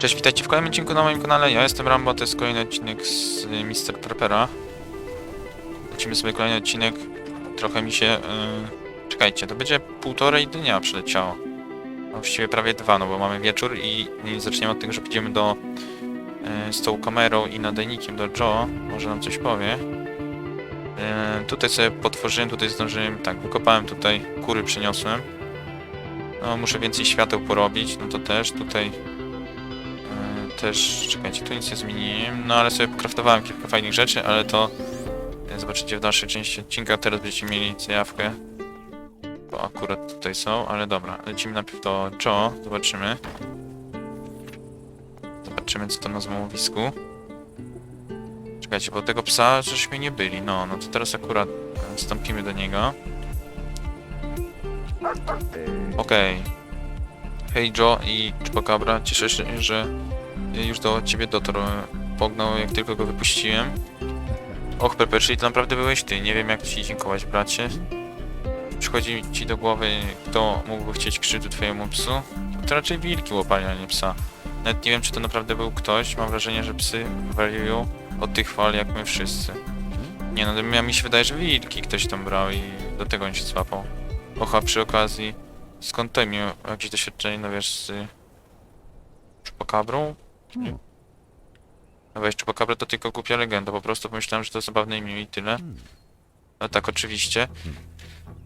Cześć, witajcie w kolejnym odcinku na moim kanale. Ja jestem Rambo, to jest kolejny odcinek z y, Mr. Preppera. Lecimy sobie kolejny odcinek. Trochę mi się... Yy... Czekajcie, to będzie półtorej dnia przeleciało. A właściwie prawie dwa, no bo mamy wieczór i, i zaczniemy od tego, że pójdziemy do... Yy, z tą kamerą i nadajnikiem do Joe. Może nam coś powie. Yy, tutaj sobie potworzyłem, tutaj zdążyłem... Tak, wykopałem tutaj, kury przyniosłem. No, muszę więcej świateł porobić, no to też tutaj też, czekajcie, tu nic nie zmieniłem, no ale sobie pokraftowałem kilka fajnych rzeczy, ale to zobaczycie w dalszej części odcinka, teraz będziecie mieli zajawkę, bo akurat tutaj są, ale dobra, lecimy najpierw do Joe, zobaczymy. Zobaczymy, co to na złomowisku. Czekajcie, bo tego psa żeśmy nie byli, no, no to teraz akurat e, wstąpimy do niego. Okej. Hej Joe i Chupacabra, cieszę się, że już do ciebie dotarł. Pognał jak tylko go wypuściłem. Och, Pepper, czyli to naprawdę byłeś ty. Nie wiem jak ci dziękować, bracie. Przychodzi ci do głowy, kto mógłby chcieć krzywdy twojemu psu? To raczej wilki łopali, a nie psa. Nawet nie wiem, czy to naprawdę był ktoś. Mam wrażenie, że psy wariują od tych fal jak my wszyscy. Nie no, ja mi się wydaje, że wilki ktoś tam brał i do tego on się złapał. Ocha, przy okazji, skąd ty miał jakieś doświadczenie, no wiesz, z Chupakabrą? Nie. No weź, Chupacabra to tylko głupia legenda, po prostu pomyślałem, że to zabawne imię i tyle. No tak, oczywiście.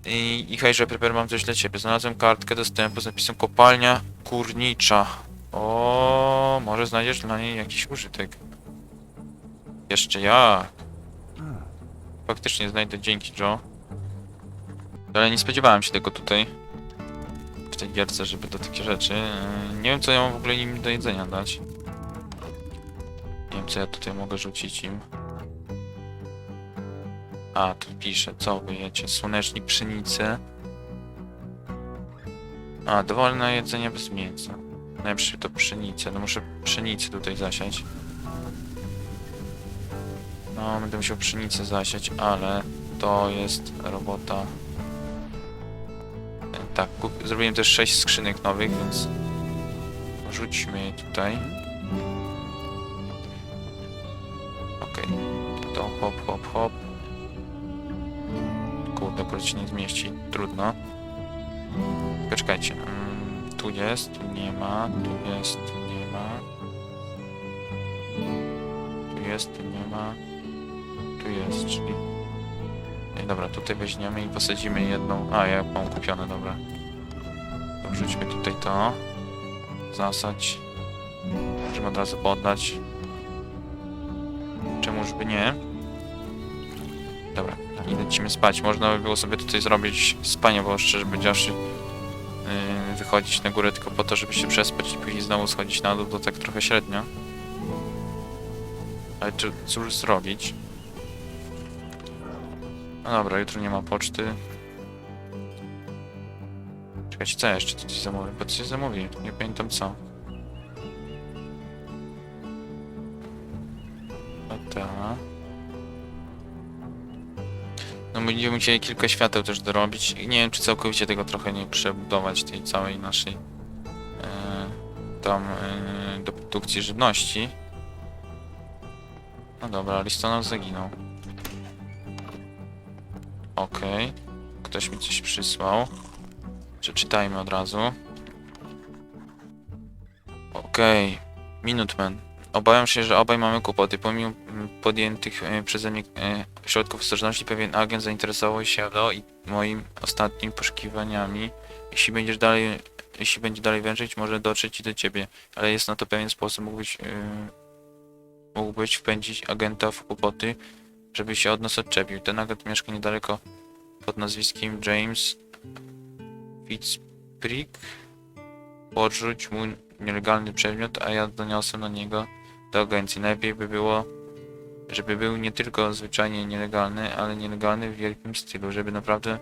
I, i hejże, Prepper, mam coś dla ciebie. Znalazłem kartkę dostępu z napisem kopalnia górnicza. O, może znajdziesz dla niej jakiś użytek. Jeszcze jak? Faktycznie znajdę, dzięki Joe. Ale nie spodziewałem się tego tutaj. W tej gierce, żeby do takie rzeczy. Nie wiem, co ja mam w ogóle im do jedzenia dać. Nie wiem, co ja tutaj mogę rzucić im. A, tu pisze, co wy jecie? Słonecznik, pszenicę. A, dowolne jedzenie bez mięsa. Najlepsze to pszenicę. No muszę pszenicę tutaj zasiać. No, będę musiał pszenicę zasiać, ale to jest robota tak, zrobiłem też 6 skrzynek nowych, więc rzućmy je tutaj. Hop, hop, hop. Kurde, akurat się nie zmieści, trudno. Tylko czekajcie, mm, tu jest, tu nie ma, tu jest, tu nie ma. Tu jest, tu nie ma. Tu jest, czyli Ej, dobra, tutaj weźmiemy i posadzimy jedną. A, ja mam kupione, dobra. Wrzućmy tutaj to. Zasadź. Możemy od razu poddać. Czemuż by nie? I lecimy spać. Można by było sobie tutaj zrobić spanie, bo szczerze powiedziawszy yy, wychodzić na górę tylko po to, żeby się przespać i później znowu schodzić na dół, to tak trochę średnio. Ale czy, cóż zrobić? No dobra, jutro nie ma poczty. Czekajcie, co jeszcze coś zamówię? Bo coś zamówiłem, nie pamiętam co. będziemy musieli kilka świateł też dorobić. Nie wiem, czy całkowicie tego trochę nie przebudować, tej całej naszej e, tam e, do produkcji żywności. No dobra, listonosz zaginął. Okej. Ktoś mi coś przysłał. Przeczytajmy od razu. Okej. Minutman. Obawiam się, że obaj mamy kłopoty. Pomimo mm, podjętych e, przeze mnie e, środków ostrożności, pewien agent zainteresował się do i moim ostatnimi poszukiwaniami. Jeśli będziesz dalej, jeśli będzie dalej wężyć, może dotrzeć i do ciebie, ale jest na to pewien sposób. Mógłbyś, e, mógłbyś wpędzić agenta w kłopoty, żeby się od nas odczepił. Ten agent mieszka niedaleko pod nazwiskiem James Fitzprick. Podrzuć mu nielegalny przedmiot, a ja doniosę na niego do agencji. Najlepiej by było, żeby był nie tylko zwyczajnie nielegalny, ale nielegalny w wielkim stylu, żeby naprawdę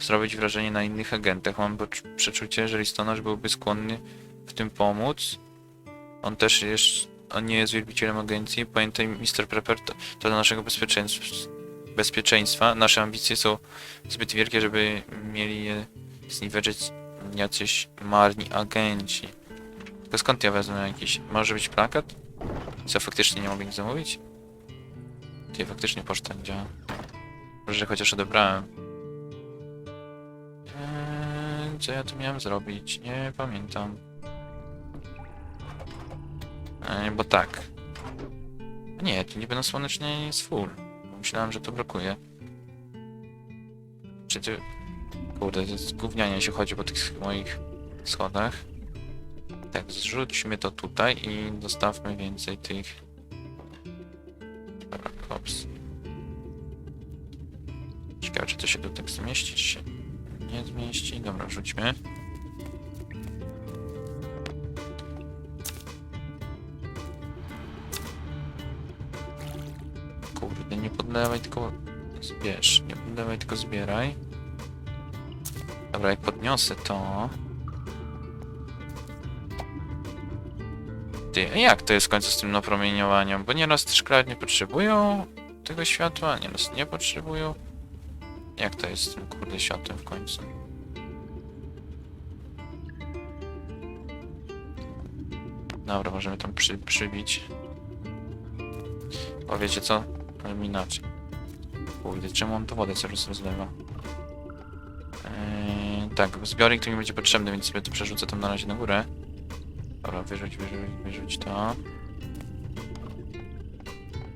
zrobić wrażenie na innych agentach. Mam przeczucie, że listonosz byłby skłonny w tym pomóc. On też jest, on nie jest wielbicielem agencji. Pamiętaj, Mr. Prepper, to, to dla naszego bezpieczeństwa, bezpieczeństwa. Nasze ambicje są zbyt wielkie, żeby mieli je zniweczyć jacyś marni agenci. Tylko skąd ja wezmę jakiś... Może być plakat? Co, faktycznie nie mogę nic zamówić? Ty, faktycznie poczta nie działa. Może chociaż odebrałem. Eee, co ja tu miałem zrobić? Nie pamiętam. Eee, bo tak. Nie, tu niby na słonecznie jest full. Myślałem, że to brakuje. Czy ty... Kurde, to jest gównianie się chodzi po tych moich schodach. Tak, zrzućmy to tutaj i dostawmy więcej tych... Dobra, hops. Ciekawe, czy to się tu tak zmieści, czy się nie zmieści. Dobra, wrzućmy. Kurde, nie podlewaj, tylko zbierz. Nie podlewaj, tylko zbieraj. Dobra, jak podniosę to... Ty, jak to jest w końcu z tym napromieniowaniem? Bo nieraz te szklarnie potrzebują tego światła, nieraz nie potrzebują. Jak to jest z tym kurde światłem w końcu? Dobra, możemy tam przy, przybić. O, wiecie co? Mi inaczej. Kurde, czemu on to wodę coraz rozlewa? Eee, tak, zbiornik tu mi będzie potrzebny, więc sobie to przerzucę tam na razie na górę. Dobra, wyrzuć, wyrzuć, wyrzuć to.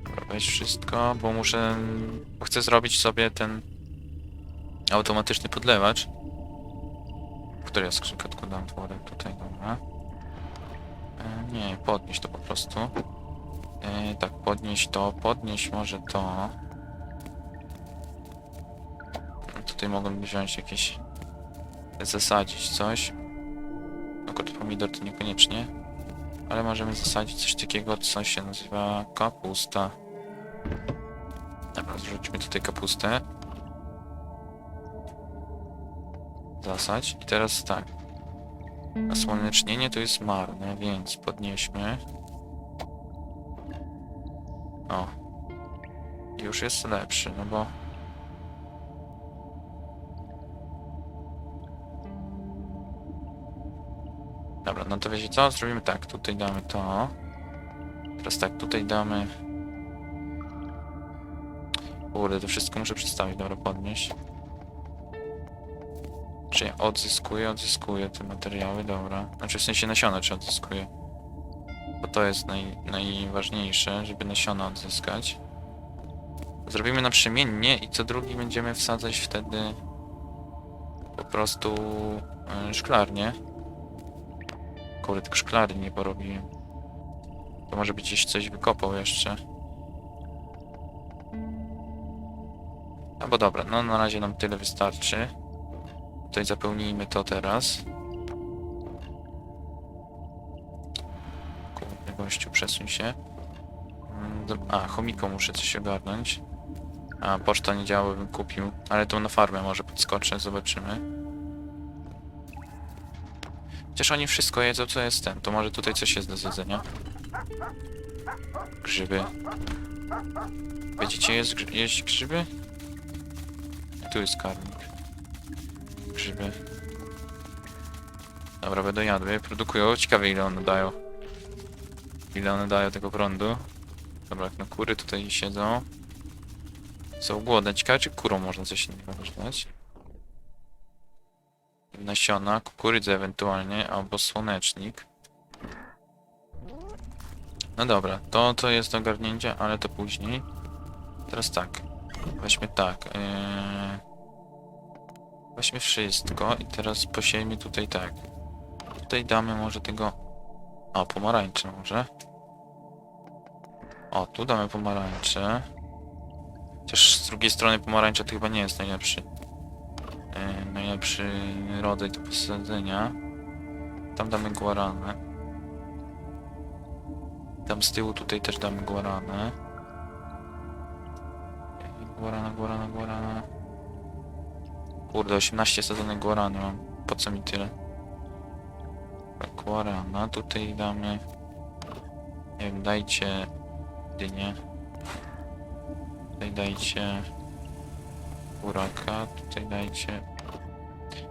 Dobra, wszystko, bo muszę... Bo chcę zrobić sobie ten automatyczny podlewacz. W której ja skrzynkę odkładam wodę? Tutaj, dobra. E, nie, podnieś to po prostu. E, tak, podnieś to, podnieś może to. Tutaj mogą wziąć jakieś... zasadzić coś. Akurat pomidor to niekoniecznie. Ale możemy zasadzić coś takiego, co się nazywa kapusta. Dobra, zrzućmy tutaj kapustę. Zasadź. I teraz tak. Nasłonecznienie to jest marne, więc podnieśmy. O. Już jest lepszy, no bo... Dobra, no to wiecie co? Zrobimy tak, tutaj damy to. Teraz tak, tutaj damy... Kurde, to wszystko muszę przedstawić, dobra, podnieść. Czy ja odzyskuję, odzyskuję te materiały, dobra. Znaczy w sensie nasiona czy odzyskuję. Bo to jest naj, najważniejsze, żeby nasiona odzyskać. Zrobimy naprzemiennie i co drugi będziemy wsadzać wtedy po prostu y, szklarnię. Kurde, tylko szklarni nie porobiłem. To może być gdzieś coś wykopał jeszcze. No bo dobra, no na razie nam tyle wystarczy. Tutaj zapełnijmy to teraz. Kurde, gościu, przesuń się. Mm, A, chomiko muszę coś ogarnąć. A, poczta nie działa, bym kupił. Ale tą na farmę może podskoczę, zobaczymy. Chociaż oni wszystko jedzą, co jest ten. To może tutaj coś jest do zjedzenia. Grzyby. Będziecie jeść, grzy- jeść grzyby? Tu jest karmik. Grzyby. Dobra, będą jadły. Produkują. Ciekawe ile one dają. Ile one dają tego prądu. Dobra, no kury tutaj siedzą. Są głodne. Ciekawe czy kurą można coś innego dać. Nasiona, kukurydzę ewentualnie, albo słonecznik. No dobra, to, to jest do ogarnięcia, ale to później. Teraz tak. Weźmy tak. Yy... Weźmy wszystko i teraz posiejmy tutaj tak. Tutaj damy może tego... O, pomarańcze może. O, tu damy pomarańcze. Chociaż z drugiej strony pomarańcza to chyba nie jest najlepszy. Yy, najlepszy rodzaj do posadzenia. Tam damy guaranę. Tam z tyłu tutaj też damy guaranę. Guarana, guarana, guarana. Kurde, 18 sadzonek guarany mam. Po co mi tyle? Guarana, tutaj damy... Nie wiem, dajcie... Dynię. Tutaj dajcie... Buraka, tutaj dajcie...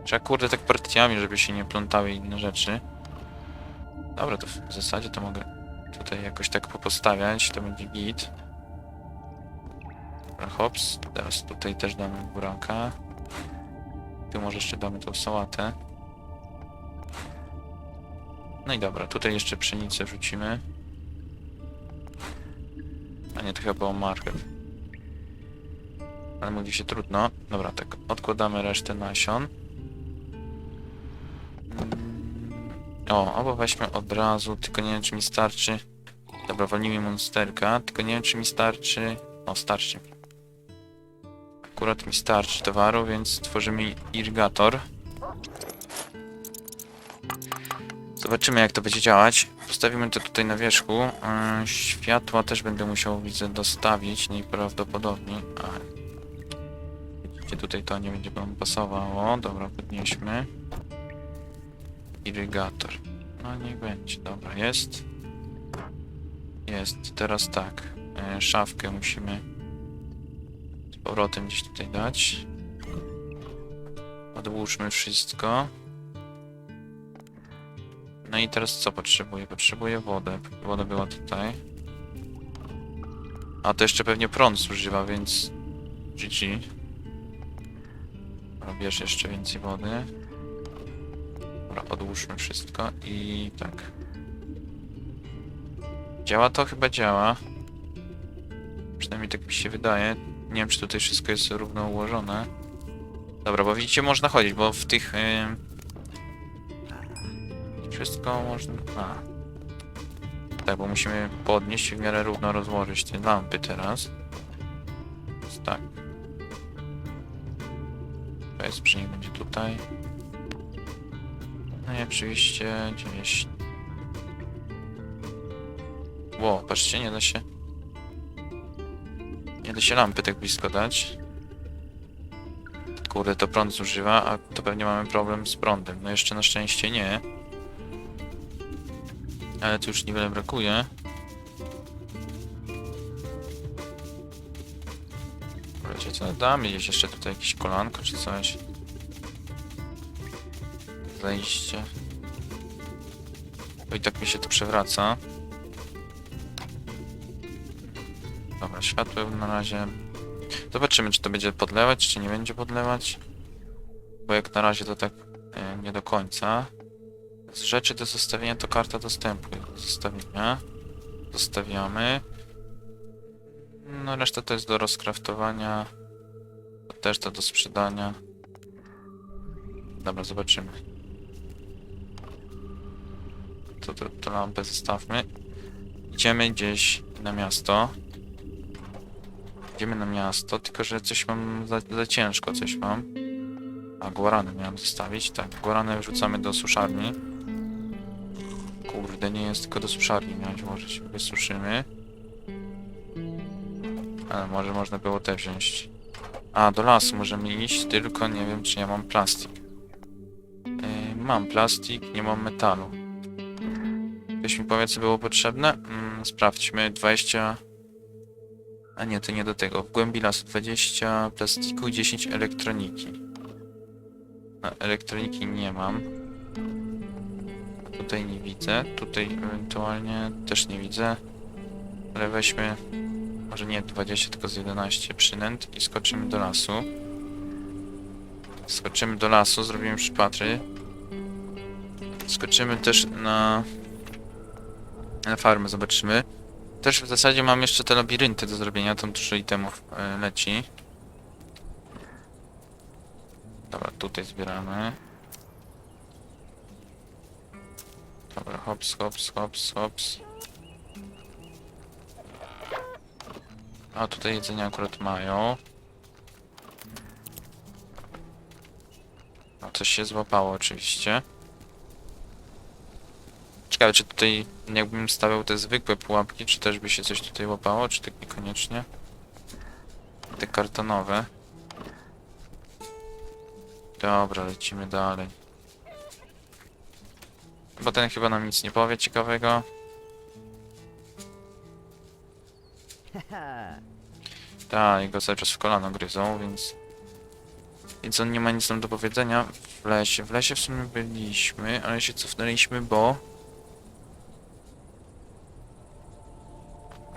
Trzeba kurde tak partiami, żeby się nie plątały inne rzeczy. Dobra, to w zasadzie to mogę tutaj jakoś tak popostawiać, to będzie git. Dobra, hops, teraz tutaj też damy buraka. Tu może jeszcze damy tą sałatę. No i dobra, tutaj jeszcze pszenicę wrzucimy. A nie, to chyba było marchew. Ale mówi się trudno. Dobra, tak, odkładamy resztę nasion. O, albo weźmy od razu, tylko nie wiem czy mi starczy. Dobra, walnijmy monsterka, tylko nie wiem czy mi starczy. O, starczy. Akurat mi starczy towaru, więc tworzymy irygator. Zobaczymy jak to będzie działać. Postawimy to tutaj na wierzchu. Yy, Światła też będę musiał, widzę, dostawić najprawdopodobniej. A, tutaj to nie będzie wam pasowało. Dobra, podnieśmy. Irygator. No niech będzie. Dobra, jest. Jest. Teraz tak. E, szafkę musimy z powrotem gdzieś tutaj dać. Odłóżmy wszystko. No i teraz co potrzebuję? Potrzebuję wodę. Woda była tutaj. A to jeszcze pewnie prąd zużywa, więc GG. Bierz jeszcze więcej wody. Dobra, odłóżmy wszystko i tak. Działa to? Chyba działa. Przynajmniej tak mi się wydaje. Nie wiem, czy tutaj wszystko jest równo ułożone. Dobra, bo widzicie, można chodzić, bo w tych... Yy... Wszystko można... A. Tak, bo musimy podnieść i w miarę równo rozłożyć te lampy teraz. To jest będzie tutaj. No i oczywiście gdzieś... Ło, patrzcie, nie da się... Nie da się lampy tak blisko dać. Kurde, to prąd zużywa, a to pewnie mamy problem z prądem. No jeszcze na szczęście nie. Ale tu już niewiele brakuje. Co, damy gdzieś jeszcze tutaj jakieś kolanko czy coś. Zejście. Bo i tak mi się to przewraca. Dobra, światło na razie. Zobaczymy, czy to będzie podlewać, czy nie będzie podlewać. Bo jak na razie to tak e, nie do końca. Z rzeczy do zostawienia to karta dostępu. Do zostawienia. Zostawiamy. No reszta to jest do rozkraftowania. Też to do sprzedania. Dobra, zobaczymy. To, to, to lampę zostawmy. Idziemy gdzieś na miasto. Idziemy na miasto, tylko że coś mam za, za ciężko, coś mam. A, guarany miałem zostawić. Tak, guarany wrzucamy do suszarni. Kurde, nie jest tylko do suszarni miałeś włożyć. Wysuszymy. Ale może można było te wziąć. A, do lasu możemy iść, tylko nie wiem, czy ja mam plastik. Yy, mam plastik, nie mam metalu. Ktoś mi powie, co było potrzebne? Mm, sprawdźmy. 20... A nie, to nie do tego. W głębi lasu 20 plastiku i 10 elektroniki. No, elektroniki nie mam. Tutaj nie widzę. Tutaj ewentualnie też nie widzę. Ale weźmy... Może nie 20, tylko z 11 przynęt i skoczymy do lasu. Skoczymy do lasu, zrobimy przypatry. Skoczymy też na... Na farmę, zobaczymy. Też w zasadzie mam jeszcze te labirynty do zrobienia, tam dużo itemów e, leci. Dobra, tutaj zbieramy. Dobra, hops, hops, hops, hops. A tutaj jedzenie akurat mają. No coś się złapało oczywiście. Ciekawe czy tutaj jakbym stawiał te zwykłe pułapki, czy też by się coś tutaj łapało, czy tak niekoniecznie. Te kartonowe. Dobra, lecimy dalej. Bo ten chyba nam nic nie powie ciekawego. Tak, go cały czas w kolano gryzą, więc... Więc on nie ma nic nam do powiedzenia w lesie. W lesie w sumie byliśmy, ale się cofnęliśmy, bo...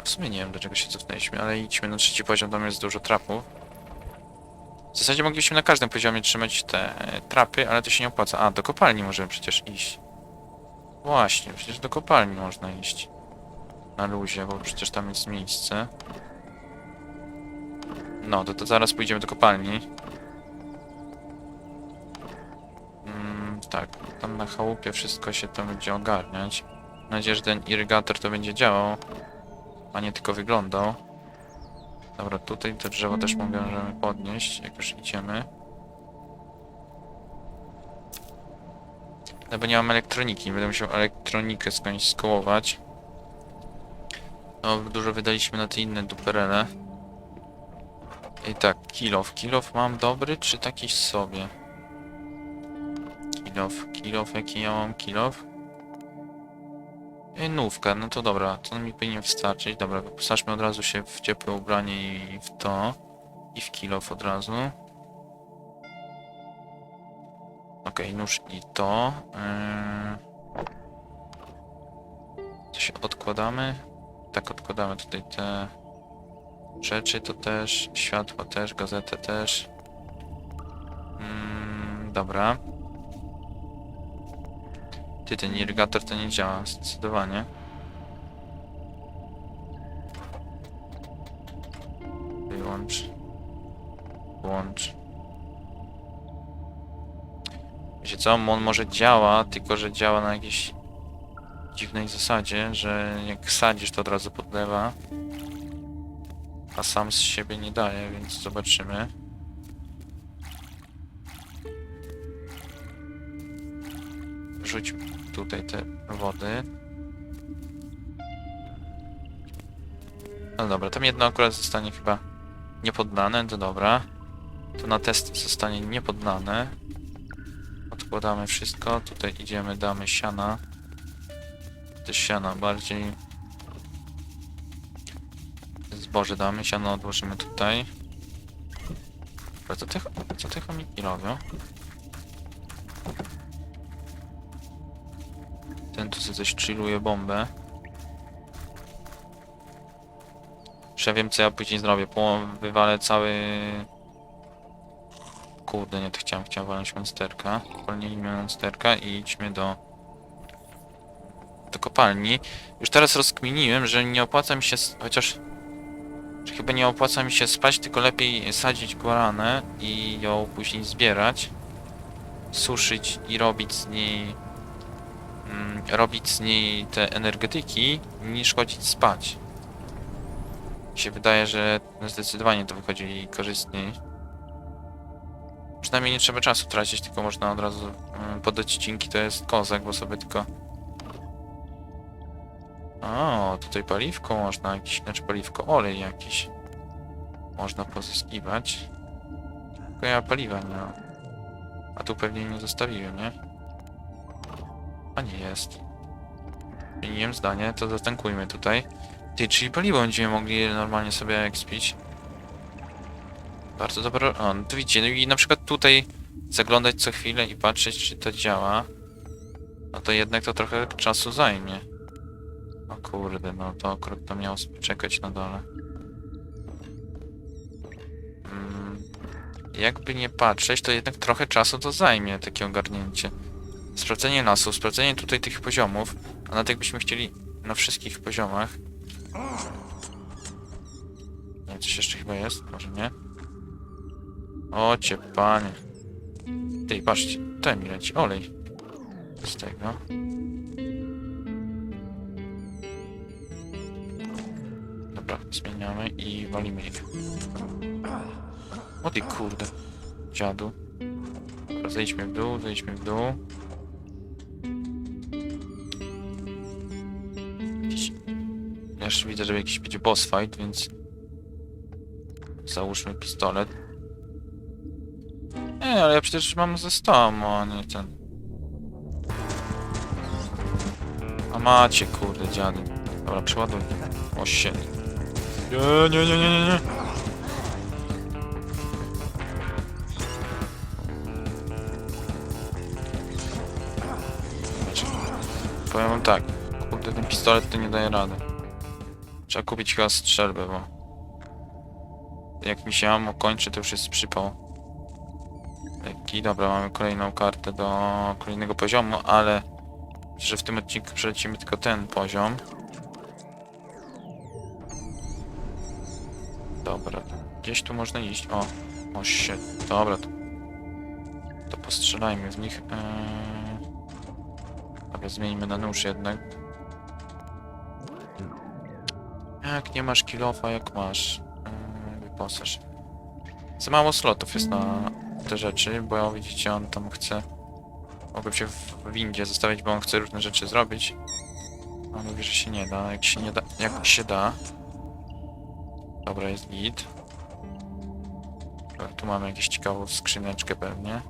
W sumie nie wiem, dlaczego się cofnęliśmy, ale idźmy na trzeci poziom, tam jest dużo trapów. W zasadzie moglibyśmy na każdym poziomie trzymać te e, trapy, ale to się nie opłaca. A, do kopalni możemy przecież iść. Właśnie, przecież do kopalni można iść. Na luzie, bo przecież tam jest miejsce. No, to, to zaraz pójdziemy do kopalni. Mm, tak, tam na chałupie wszystko się to będzie ogarniać. Mam nadzieję, że ten irygator to będzie działał, a nie tylko wyglądał. Dobra, tutaj to drzewo też możemy podnieść, jak już idziemy. No bo nie mam elektroniki, będę musiał elektronikę skądś skołować. No, dużo wydaliśmy na te inne duperele. I tak, kilof. Kilof mam dobry, czy taki sobie? Kilof, kilof, jaki ja mam kilof? E, Nówka, no to dobra, to mi powinien wystarczyć. Dobra, wyposażmy od razu się w ciepłe ubranie i w to. I w kilof od razu. Okej, nóż i to. Yy... Się odkładamy. Tak, odkładamy tutaj te rzeczy, to też, światła też, gazetę też. Mm, dobra. Ty, ten irygator to nie działa, zdecydowanie. Wyłącz. Włącz. Wiecie co, on może działa, tylko że działa na jakiejś dziwnej zasadzie, że jak sadzisz to od razu podlewa. A sam z siebie nie daje, więc zobaczymy. Rzuć tutaj te wody. No dobra, tam jedno akurat zostanie chyba niepoddane, to dobra. To na test zostanie niepoddane. Odkładamy wszystko, tutaj idziemy, damy siana. Te siana bardziej. Zboże damy, siano odłożymy tutaj. Co te, co te chomiki robią? Ten tu sobie coś chilluje bombę. Już ja wiem co ja później zrobię. Po, wywalę cały... Kurde, nie to chciałem, chciałem walnąć monsterka. Walnijmy monsterka i idźmy do... kopalni. Już teraz rozkminiłem, że nie opłaca mi się... chociaż... Że chyba nie opłaca mi się spać, tylko lepiej sadzić guaranę i ją później zbierać. Suszyć i robić z niej mm, robić z niej te energetyki, niż chodzić spać. Mi się wydaje, że zdecydowanie to wychodzi korzystniej. Przynajmniej nie trzeba czasu tracić, tylko można od razu mm, pod odcinki to jest kozak, bo sobie tylko... O, tutaj paliwko można jakieś, znaczy paliwko, olej jakiś. Można pozyskiwać. Tylko ja paliwa nie mam. A tu pewnie nie zostawiłem, nie? A nie jest. Zmieniłem zdanie, to zatankujmy tutaj. Ty, czyli paliwo będziemy mogli normalnie sobie ekspić. Bardzo dobro. O, no to widzicie, no i na przykład tutaj zaglądać co chwilę i patrzeć, czy to działa. No to jednak to trochę czasu zajmie. O kurde, no to akurat to sobie czekać na dole. Mm, jakby nie patrzeć, to jednak trochę czasu to zajmie, takie ogarnięcie. Sprawdzenie lasu, sprawdzenie tutaj tych poziomów, a nawet jakbyśmy chcieli na wszystkich poziomach. Nie, coś jeszcze chyba jest, może nie? O panie. Ty, patrzcie, ten mi leci, olej. Z tego. Dobra, zmieniamy i walimy ich. O ty kurde, dziadu. Dobra, zejdźmy w dół, zejdźmy w dół. Ja jeszcze widzę, że jakiś będzie boss fight, więc... Załóżmy pistolet. Nie, ale ja przecież mam ze 100, a nie ten... A macie, kurde, dziady. Dobra, przeładuj. O się. Nie, nie, nie, nie, nie, nie. Powiem wam tak. Kurde, ten pistolet to nie daje rady. Trzeba kupić chyba strzelbę, bo... Jak mi się ammo kończy, to już jest przypał. Taki, dobra, mamy kolejną kartę do kolejnego poziomu, ale... Że w tym odcinku przelecimy tylko ten poziom. Gdzieś tu można iść. O, o się, dobra, to, to postrzelajmy w nich. Eee... Dobra, zmienimy na nóż jednak. Jak nie masz kilofa, jak masz eee, wyposaż. Za mało slotów jest na te rzeczy, bo widzicie, on tam chce... Mogłem się w windzie zostawić, bo on chce różne rzeczy zrobić. A on mówi, że się nie da. Jak się nie da, jak się da. Dobra, jest git. Tu mamy jakąś ciekawą skrzyneczkę pewnie.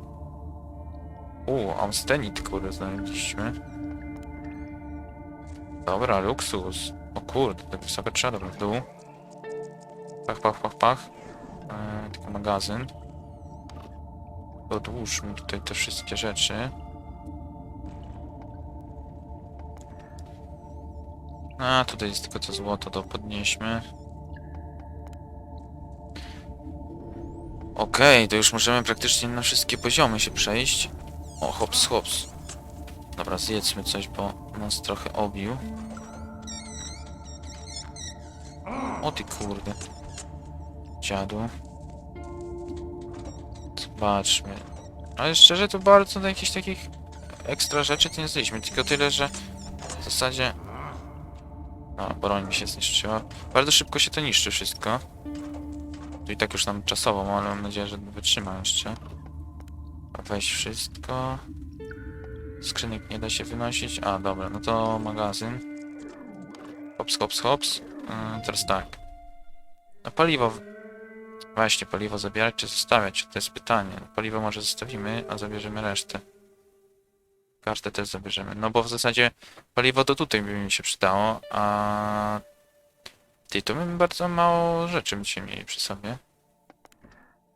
U, Amstenit, kurde, znaleźliśmy. Dobra, luksus. O kurde, tak wysoko trzeba, dobra, w dół. Pach, pach, pach, pach. Eee, tylko magazyn. Odłóżmy tutaj te wszystkie rzeczy. A, tutaj jest tylko to złoto, to podnieśmy. Okej, to już możemy praktycznie na wszystkie poziomy się przejść. O, hops, hops. Dobra, zjedzmy coś, bo nas trochę obił. O ty kurde. Dziadu. Zobaczmy. Ale szczerze to bardzo do jakichś takich ekstra rzeczy to nie znaleźliśmy, tylko tyle, że w zasadzie... A, broń mi się zniszczyła. Bardzo szybko się to niszczy wszystko. To i tak już nam czasowo, ale mam nadzieję, że wytrzyma jeszcze. Weź wszystko. Skrzynek nie da się wynosić. A, dobra, no to magazyn. Hops, hops, hops. Yy, teraz tak. No paliwo... Właśnie, paliwo zabierać czy zostawiać? To jest pytanie. Paliwo może zostawimy, a zabierzemy resztę. Kartę też zabierzemy. No bo w zasadzie paliwo to tutaj by mi się przydało, a... Ty, to my bardzo mało rzeczy będziemy mieli przy sobie.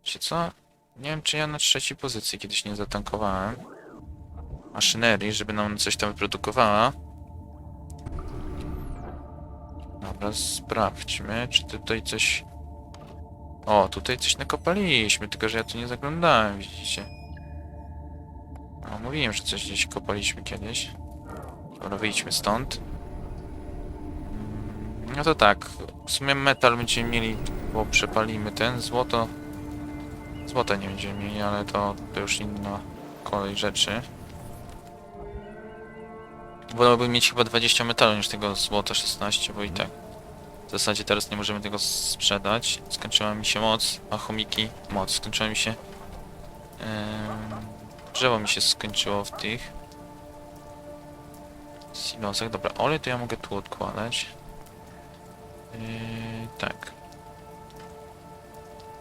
Wiecie co? Nie wiem, czy ja na trzeciej pozycji kiedyś nie zatankowałem. Maszynerii, żeby nam coś tam wyprodukowała. Dobra, sprawdźmy, czy tutaj coś... O, tutaj coś nakopaliśmy, tylko że ja tu nie zaglądałem, widzicie. No, mówiłem, że coś gdzieś kopaliśmy kiedyś. Dobra, wyjdźmy stąd. No to tak, w sumie metal będziemy mieli, bo przepalimy ten, złoto... Złota nie będziemy mieli, ale to, to już inna kolej rzeczy. Wolałbym mieć chyba 20 metalu niż tego złota 16, bo i tak. W zasadzie teraz nie możemy tego sprzedać. Skończyła mi się moc, a chomiki... Moc, skończyła mi się... Yy, drzewo mi się skończyło w tych... Silosach. Dobra, olej to ja mogę tu odkładać. Yy, tak.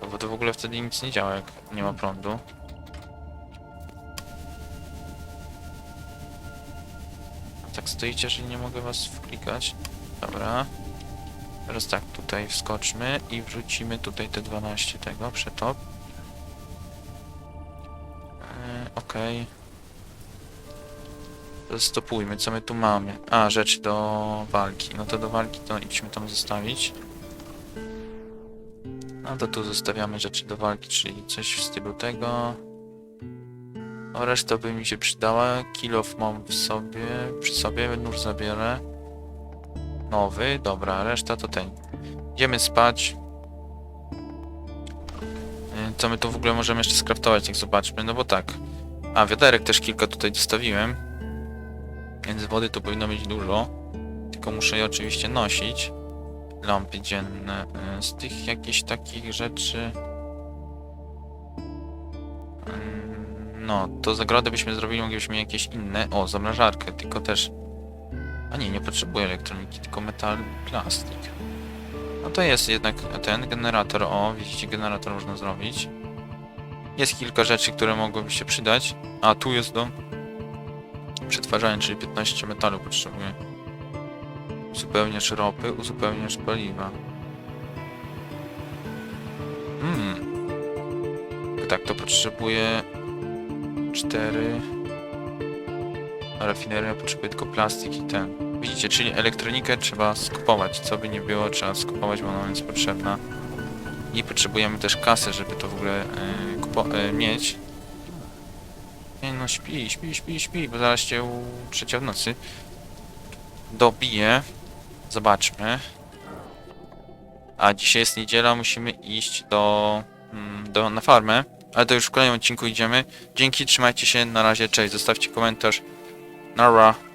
No Bo to w ogóle wtedy nic nie działa, jak nie ma prądu. Tak stoicie, że nie mogę was wklikać. Dobra. Teraz tak, tutaj wskoczmy i wrzucimy tutaj te 12 tego, przetop. Yy, Okej. Okay. Stopujmy, co my tu mamy. A, rzeczy do walki. No to do walki to idźmy tam zostawić. No to tu zostawiamy rzeczy do walki, czyli coś w stylu tego. O reszta by mi się przydała. Kilof mam w sobie, przy sobie, nóż zabierę. Nowy, dobra, reszta to ten. Idziemy spać. Y, Co my tu w ogóle możemy jeszcze skraftować, jak zobaczmy, no bo tak. A, wiaderek też kilka tutaj dostawiłem. Więc wody tu powinno być dużo. Tylko muszę je oczywiście nosić. Lampy dzienne. Y, Z tych jakichś takich rzeczy... Mm, No, to zagrodę byśmy zrobili, moglibyśmy jakieś inne. O, zamrażarkę, tylko też... A nie, nie potrzebuję elektroniki, tylko metal plastik. No to jest jednak ten generator. O, widzicie, generator można zrobić. Jest kilka rzeczy, które mogłyby się przydać. A, tu jest do przetwarzania, czyli 15 metalu potrzebuję. Uzupełniacz ropy, uzupełniacz paliwa. Hmm. Tak, to potrzebuję 4. A rafineria potrzebuje tylko plastik i ten. Widzicie, czyli elektronikę trzeba skupować. Co by nie było, trzeba skupować, bo ona jest potrzebna. I potrzebujemy też kasę, żeby to w ogóle kupo- yy, mieć. Nie no, śpi, śpi, śpi, śpi, bo zaraz cię u trzecia w nocy dobije. Zobaczmy. A dzisiaj jest niedziela, musimy iść do, mm, do na farmę. Ale to już w kolejnym odcinku idziemy. Dzięki, trzymajcie się, na razie, cześć, zostawcie komentarz. Nara.